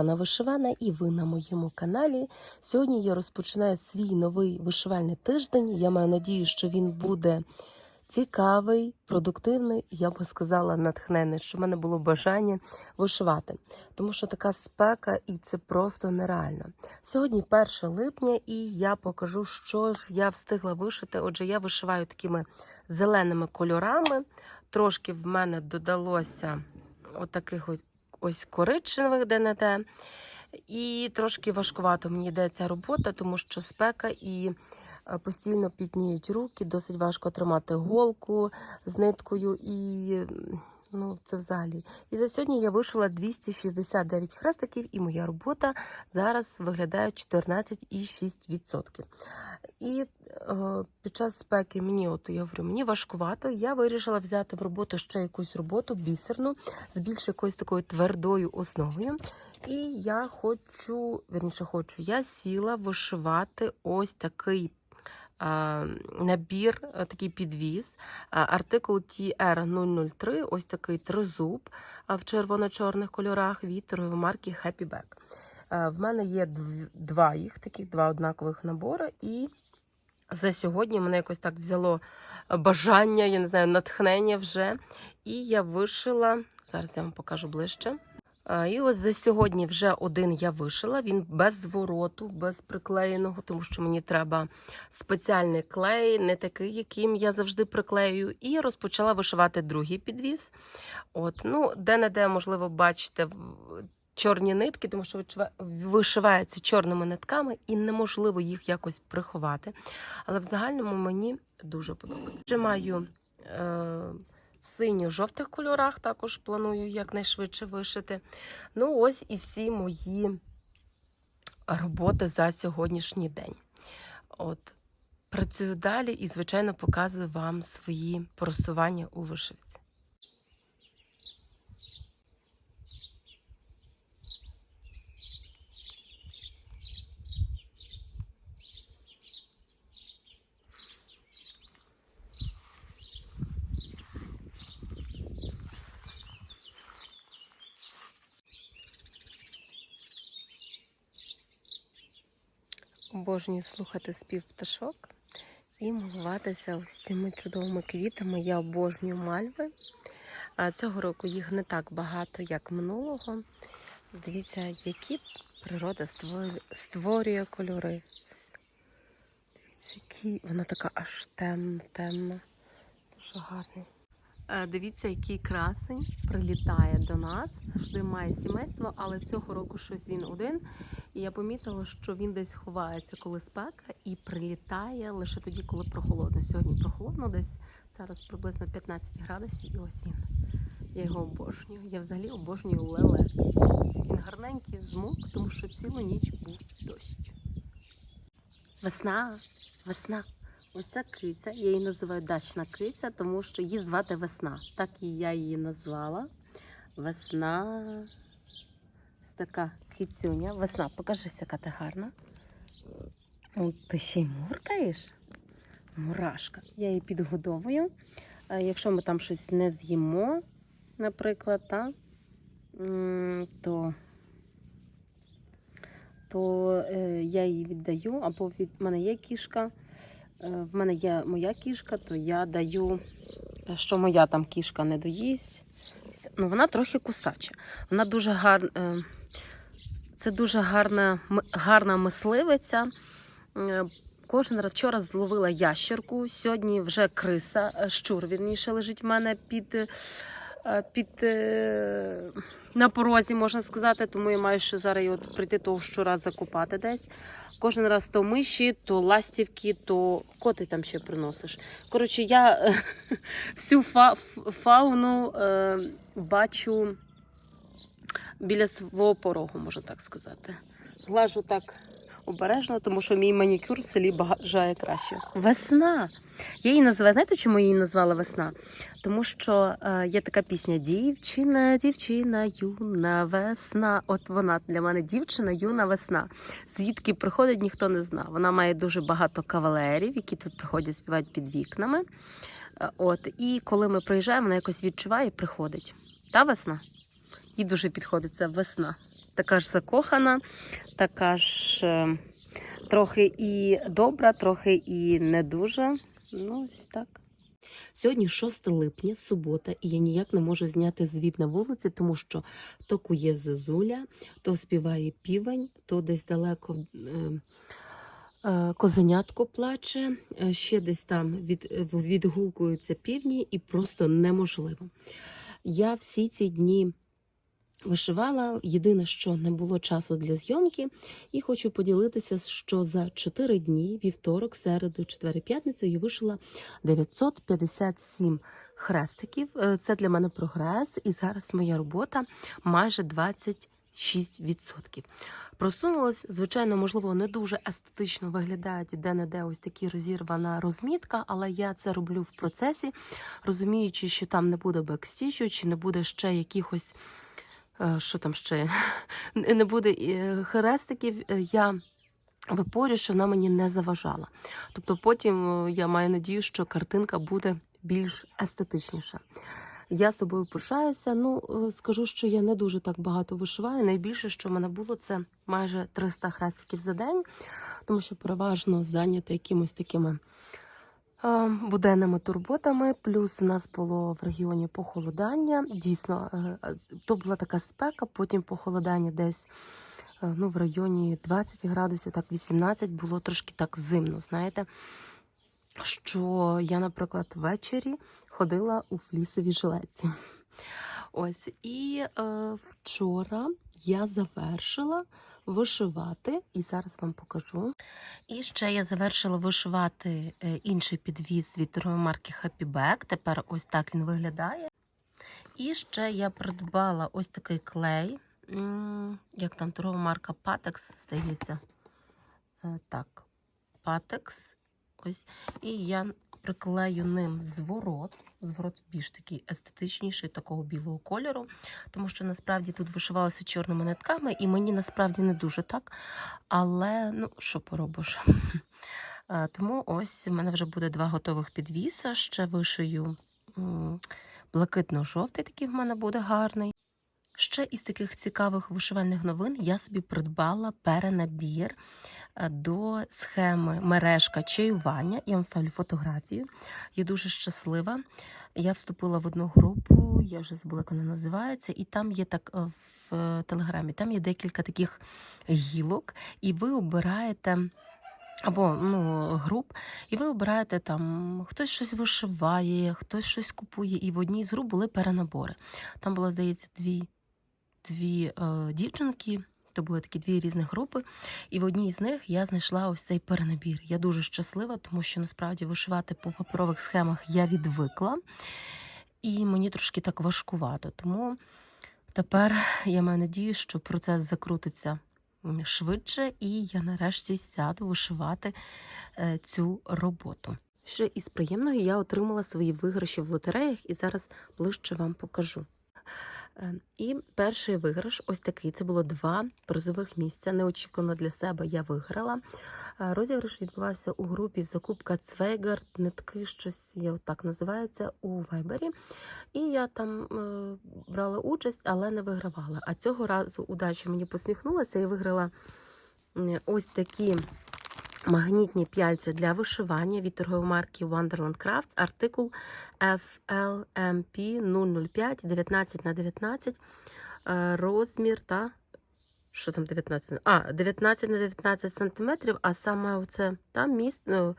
Всім привіт! З вами Яна Вишивана і ви на моєму каналі. Сьогодні я розпочинаю свій новий вишивальний тиждень. Я маю надію, що він буде цікавий, продуктивний, я би сказала, натхнений, що в мене було бажання вишивати. Тому що така спека і це просто нереально. Сьогодні 1 липня, і я покажу, що ж я встигла вишити. Отже, я вишиваю такими зеленими кольорами. Трошки в мене додалося отаких от ось коричневих ДНТ. І трошки важкувато мені йде ця робота, тому що спека і е, постійно пітніють руки, досить важко тримати голку з ниткою і. Ну, це взагалі. І за сьогодні я вишила 269 хрестиків, і моя робота зараз виглядає 14,6%. І е, під час спеки мені, от я говорю, мені важкувато. Я вирішила взяти в роботу ще якусь роботу бісерну з більш якоюсь такою твердою основою. І я хочу, верніше хочу, я сіла вишивати ось такий. Набір, такий підвіз, артикул TR003, ось такий тризуб в червоно-чорних кольорах від торгової марки Happy Bag. Е, В мене є два їх, таких два однакових набори, і за сьогодні мене якось так взяло бажання, я не знаю, натхнення вже. І я вишила. Зараз я вам покажу ближче. І ось за сьогодні вже один я вишила. Він без звороту, без приклеєного, тому що мені треба спеціальний клей, не такий, яким я завжди приклею. І розпочала вишивати другий підвіз. От, ну, де-не-де, можливо, бачите чорні нитки, тому що вишивається чорними нитками, і неможливо їх якось приховати. Але в загальному мені дуже подобається. Вже маю е, в синьо-жовтих кольорах, також планую якнайшвидше вишити. Ну, ось і всі мої роботи за сьогоднішній день. От. Працюю далі і, звичайно, показую вам свої просування у вишивці. Обожнюю слухати спів пташок і милуватися ось цими чудовими квітами. Я обожнюю мальви. Цього року їх не так багато, як минулого. Дивіться, які природа створює кольори. Дивіться, які вона така аж темна, темна. Дуже гарний. Е, Дивіться, який красень прилітає до нас. Завжди має сімейство, але цього року щось він один. І я помітила, що він десь ховається, коли спека, і прилітає лише тоді, коли прохолодно. Сьогодні прохолодно, десь зараз приблизно 15 градусів, і ось він. Я його обожнюю. Я взагалі обожнюю леле. Він гарненький змок, тому що цілу ніч був дощ. Весна, весна. Ось ця киця, я її називаю дачна киця, тому що її звати Весна. Так і я її назвала. Весна. Ось така кицюня. Весна, покажись, яка ти гарна. О, ти ще й муркаєш? Мурашка. Я її підгодовую. Е, Якщо ми там щось не з'їмо, наприклад, та, то, то е, я її віддаю, або від мене є кішка. Е, В мене є моя кішка, то я даю, е, що моя там кішка не доїсть. Ну, вона трохи кусача. Вона дуже гарна. Це дуже гарна, гарна мисливиця. Е, Кожен раз вчора зловила ящерку. Сьогодні вже криса, е, щур вірніше лежить в мене під, е, під е, на порозі, можна сказати. Тому я маю ще зараз от прийти того щура закопати десь. Кожен раз то миші, то ластівки, то коти там ще приносиш. Коротше, я всю фа- фауну е, бачу біля свого порогу, можна так сказати. Глажу так обережно, тому що мій манікюр в селі бажає краще. Весна. Я її називаю. Знаєте, чому я її назвала весна? Тому що е, є така пісня Дівчина, дівчина, юна весна. От вона для мене дівчина, юна весна. Звідки приходить, ніхто не знав. Вона має дуже багато кавалерів, які тут приходять співають під вікнами. Е, От, і коли ми приїжджаємо, вона якось відчуває і приходить. Та весна? їй дуже підходить ця весна. Така ж закохана, така ж е, трохи і добра, трохи і не дуже. Ну, ось так. Сьогодні 6 липня, субота, і я ніяк не можу зняти звіт на вулиці, тому що то кує зозуля, то співає півень, то десь далеко е, е, козенятко плаче, ще десь там від, відгукуються півні, і просто неможливо. Я всі ці дні вишивала. Єдине, що не було часу для зйомки, і хочу поділитися, що за 4 дні, вівторок, середу, четвер п'ятницю, я вишила 957 хрестиків. Е, Це для мене прогрес, і зараз моя робота майже 26%. Просунулась, звичайно, можливо, не дуже естетично виглядає де-не-де ось такі розірвана розмітка, але я це роблю в процесі, розуміючи, що там не буде бекстічу, чи не буде ще якихось, що там ще не буде е, хрестиків. Е, Я випорю, що вона мені не заважала. Тобто потім е, я маю надію, що картинка буде більш естетичніша. Я собою пишаюся. Ну, е, скажу, що я не дуже так багато вишиваю. Найбільше, що в мене було, це майже 300 хрестиків за день, тому що переважно зайнята якимось такими е, буденними турботами. Плюс у нас було в регіоні похолодання. Дійсно, е, то була така спека, потім похолодання десь е, ну, в районі 20 градусів, так 18 було трошки так зимно, знаєте. Що я, наприклад, ввечері ходила у флісовій жилетці. Ось і е, вчора я завершила вишивати, і зараз вам покажу. І ще я завершила вишивати е, інший підвіз від торгової марки Happy Bag. Тепер ось так він виглядає. І ще я придбала ось такий клей. Як там торгова марка Patex, здається. Е, Так, Patex. Ось. І я приклею ним зворот. Зворот більш такий естетичніший, такого білого кольору. Тому що насправді тут вишивалося чорними нитками, і мені насправді не дуже так. Але ну, що поробиш? Тому ось в мене вже буде два готових підвіса. Ще вишию блакитно-жовтий, такий в мене буде гарний. Ще із таких цікавих вишивальних новин я собі придбала перенабір е, до схеми мережка чаювання. Я вам ставлю фотографію. Я дуже щаслива. Я вступила в одну групу, я вже забула, як вона називається, і там є так е, в е, телеграмі. Там є декілька таких гілок, і ви обираєте. Або ну, груп, і ви обираєте там хтось щось вишиває, хтось щось купує. І в одній з груп були перенабори. Там було, здається, дві, дві е, дівчинки, то були такі дві різні групи. І в одній з них я знайшла ось цей перенабір. Я дуже щаслива, тому що насправді вишивати по паперових схемах я відвикла, і мені трошки так важкувато. Тому тепер я маю надію, що процес закрутиться швидше, і я нарешті сяду вишивати е, цю роботу. Ще із приємного я отримала свої виграші в лотереях, і зараз ближче вам покажу. Е, І перший виграш, ось такий. Це було два призових місця. Неочікувано для себе я виграла. Е, Розіграш відбувався у групі Закупка Цвейгар, нитки, щось я так називається у Вайбері. І я там е, брала участь, але не вигравала. А цього разу удача мені посміхнулася і виграла ось такі магнітні п'яльця для вишивання від торгової марки Wonderland Crafts, артикул FLMP 005 19 на 19 е, розмір та що там 19? А, 19 на 19 сантиметрів, а саме оце там міст ну,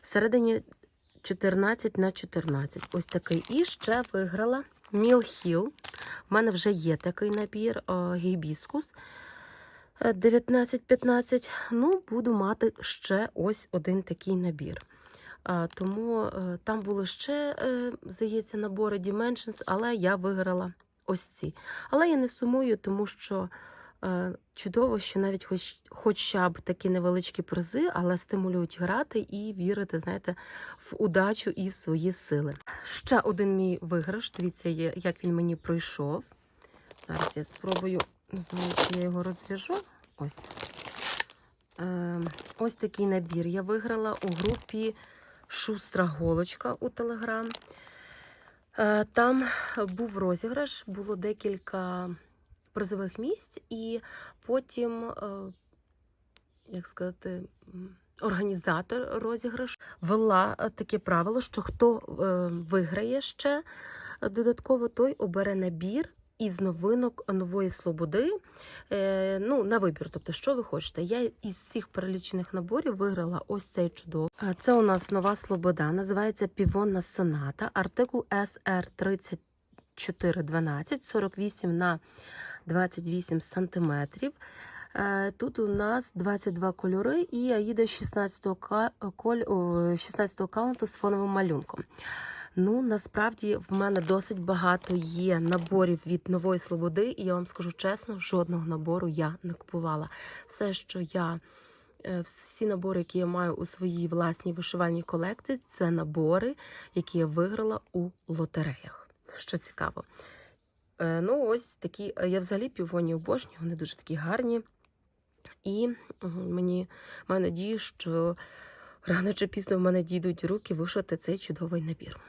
всередині 14 на 14. Ось такий. І ще виграла Hill. У мене вже є такий набір е, гібіскус. 19-15. Ну, буду мати ще ось один такий набір. Тому е, там були ще, е, здається, набори Dimensions, але я виграла ось ці. Але я не сумую, тому що е, чудово, що навіть хоч, хоча б такі невеличкі призи, але стимулюють грати і вірити, знаєте, в удачу і в свої сили. Ще один мій виграш. Дивіться, як він мені пройшов. Зараз я спробую, знаю, я його розв'яжу. Ось. Е, ось такий набір я виграла у групі Шустра Голочка у Телеграм. Там був розіграш, було декілька призових місць, і потім, е, як сказати, організатор розіграшу ввела таке правило, що хто е, виграє ще додатково, той обере набір. Із новинок нової слободи, е, ну, на вибір. Тобто, що ви хочете. Я із всіх перелічених наборів виграла ось цей чудовий. Це у нас нова слобода, називається Півонна соната, артикул SR 3412, 48 на 28 сантиметрів. Е, Тут у нас 22 кольори і Аїда 16-го ка- коль- о, 16-го каунту з фоновим малюнком. Ну, насправді в мене досить багато є наборів від нової слободи, і я вам скажу чесно, жодного набору я не купувала. Все, що я, е, всі набори, які я маю у своїй власній вишивальній колекції, це набори, які я виграла у лотереях. Що цікаво. Е, Ну, ось такі, е, я взагалі півоні обожнюю, вони дуже такі гарні. І мені маю надію, що рано чи пізно в мене дійдуть руки вишити цей чудовий набір.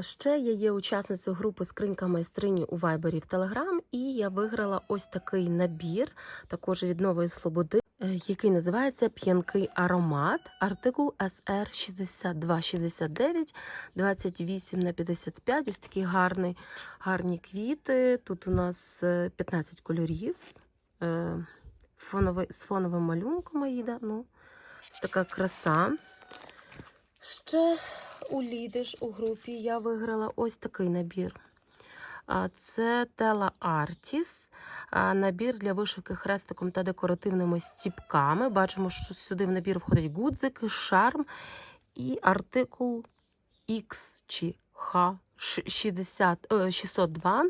Ще я є учасницею групи Скринька майстрині у Вайбері в Телеграм, і я виграла ось такий набір, також від нової слободи, е, який називається П'янкий аромат, артикул SR 6269 28 на 55. Ось такий гарний, гарні квіти. Тут у нас е, 15 кольорів. е, Фоновий, з фоновим малюнком Аїда. Ну, ось така краса. Ще у Лідиш у групі я виграла ось такий набір. Це Тела Артіс, набір для вишивки хрестиком та декоративними стіпками. Бачимо, що сюди в набір входять гудзики, шарм і артикул X чи H 60, е, 602.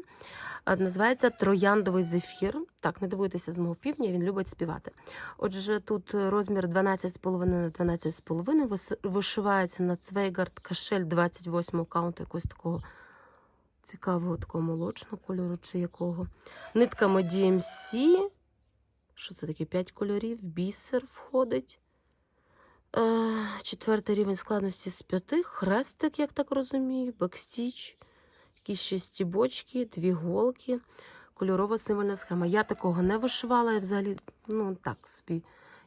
Називається Трояндовий зефір. Так, не дивуйтеся з мого півдня, він любить співати. Отже, тут розмір 12,5 на 12,5 вишивається на цвейгард кашель 28 каунту якогось такого цікавого такого молочного кольору чи якого. Нитками DMC. Що це таке? 5 кольорів, бісер входить. Четвертий рівень складності з п'яти. Хрестик, як так розумію, бекстіч, якісь ще стібочки, дві голки, кольорова символьна схема. Я такого не вишивала, я взагалі, ну так собі.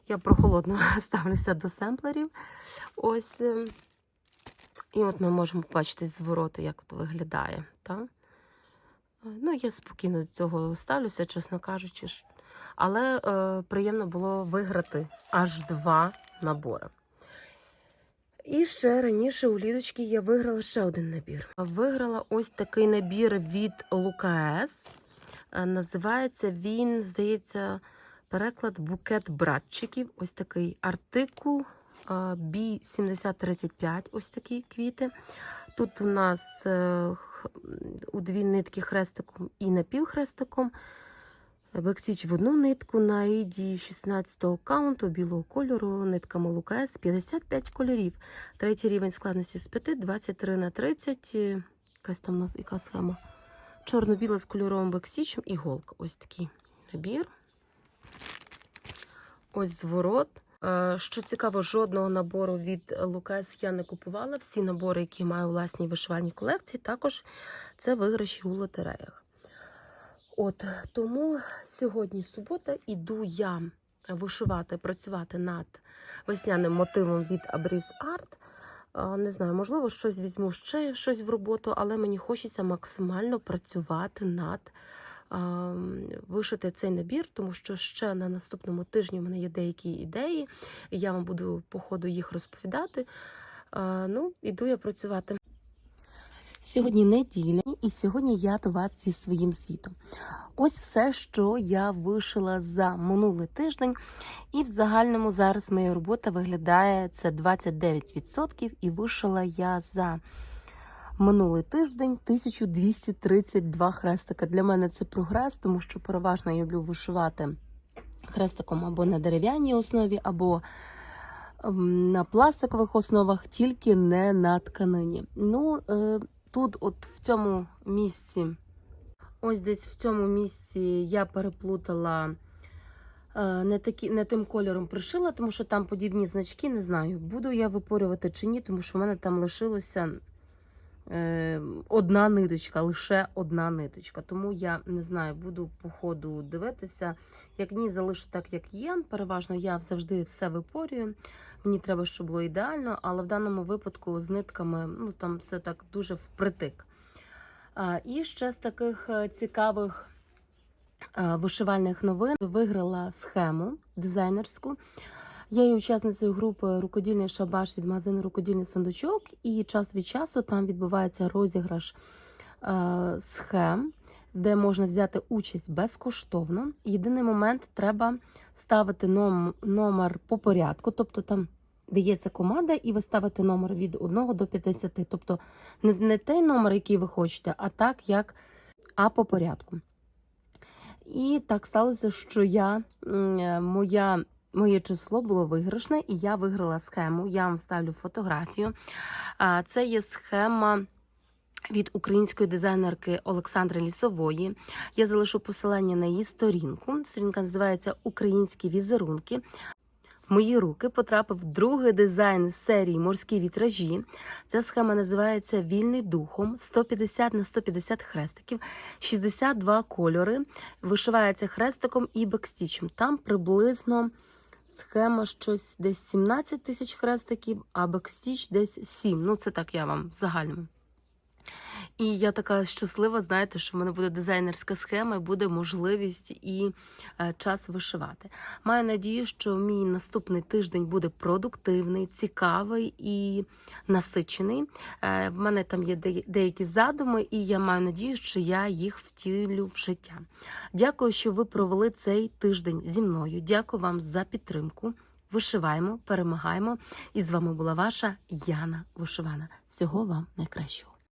Я прохолодно ставлюся до семплерів. Ось. е, І от ми можемо побачити звороту, як от виглядає. Та? Е, Ну, я спокійно до цього ставлюся, чесно кажучи. Але е, приємно було виграти аж два набори. І ще раніше у Лідочки я виграла ще один набір. Виграла ось такий набір від Лукас. Е, Називається він, здається, переклад букет братчиків. Ось такий артикул е, B7035, ось такі квіти. Тут у нас е, у дві нитки хрестиком і напівхрестиком. Бексіч в одну нитку на іді 16-го каунту білого кольору, нитками Лукас 55 кольорів. Третій рівень складності з 5, 23 на 30. е, Якась там у нас яка схема. Чорно-біла з кольоровим бексічем і голка. Ось такий набір. Ось зворот. Е, Що цікаво, жодного набору від Лукас я не купувала. Всі набори, які маю у власній вишивальній колекції, також це виграші у лотереях. От тому сьогодні субота, іду я вишивати, працювати над весняним мотивом від Абріз Арт. Не знаю, можливо, щось візьму ще щось в роботу, але мені хочеться максимально працювати над вишити цей набір, тому що ще на наступному тижні в мене є деякі ідеї, і я вам буду по ходу їх розповідати. Ну, іду я працювати. Сьогодні неділя, і сьогодні я до вас зі своїм світом. Ось все, що я вишила за минулий тиждень. І в загальному зараз моя робота виглядає це 29%, і вишила я за минулий тиждень 1232 хрестика. Для мене це прогрес, тому що переважно я люблю вишивати хрестиком або на дерев'яній основі, або ем, на пластикових основах, тільки не на тканині. Ну, е, тут, от в цьому місці, ось десь в цьому місці я переплутала. е, Не, такі, не тим кольором пришила, тому що там подібні значки, не знаю, буду я випорювати чи ні, тому що в мене там лишилося одна ниточка, лише одна ниточка. Тому я не знаю, буду по ходу дивитися. Як ні, залишу так, як є. Переважно я завжди все випорюю. Мені треба, щоб було ідеально, але в даному випадку з нитками ну там все так дуже впритик. І ще з таких е, цікавих е, вишивальних новин виграла схему дизайнерську. Я є учасницею групи Рукодільний шабаш від магазину Рукодільний сундучок, і час від часу там відбувається розіграш е, схем, де можна взяти участь безкоштовно. Єдиний момент треба ставити ном, номер по порядку, тобто там дається команда, і ви ставите номер від 1 до 50. Тобто не, не той номер, який ви хочете, а так, як а по порядку. І так сталося, що я е, моя. Моє число було виграшне, і я виграла схему. Я вам ставлю фотографію. Це є схема від української дизайнерки Олександри Лісової. Я залишу посилання на її сторінку. Сторінка називається Українські візерунки. В мої руки потрапив другий дизайн серії Морські вітражі. Ця схема називається Вільний духом 150 на 150 хрестиків, 62 кольори. Вишивається хрестиком і бекстічем. Там приблизно схема щось десь 17 тисяч хрестиків, а бекстіч десь 7. Ну, це так я вам загальному. І я така щаслива, знаєте, що в мене буде дизайнерська схема і буде можливість і е, час вишивати. Маю надію, що мій наступний тиждень буде продуктивний, цікавий і насичений. Е, в мене там є де- деякі задуми, і я маю надію, що я їх втілю в життя. Дякую, що ви провели цей тиждень зі мною. Дякую вам за підтримку. Вишиваємо, перемагаємо. І з вами була ваша Яна Вишивана. Всього вам найкращого.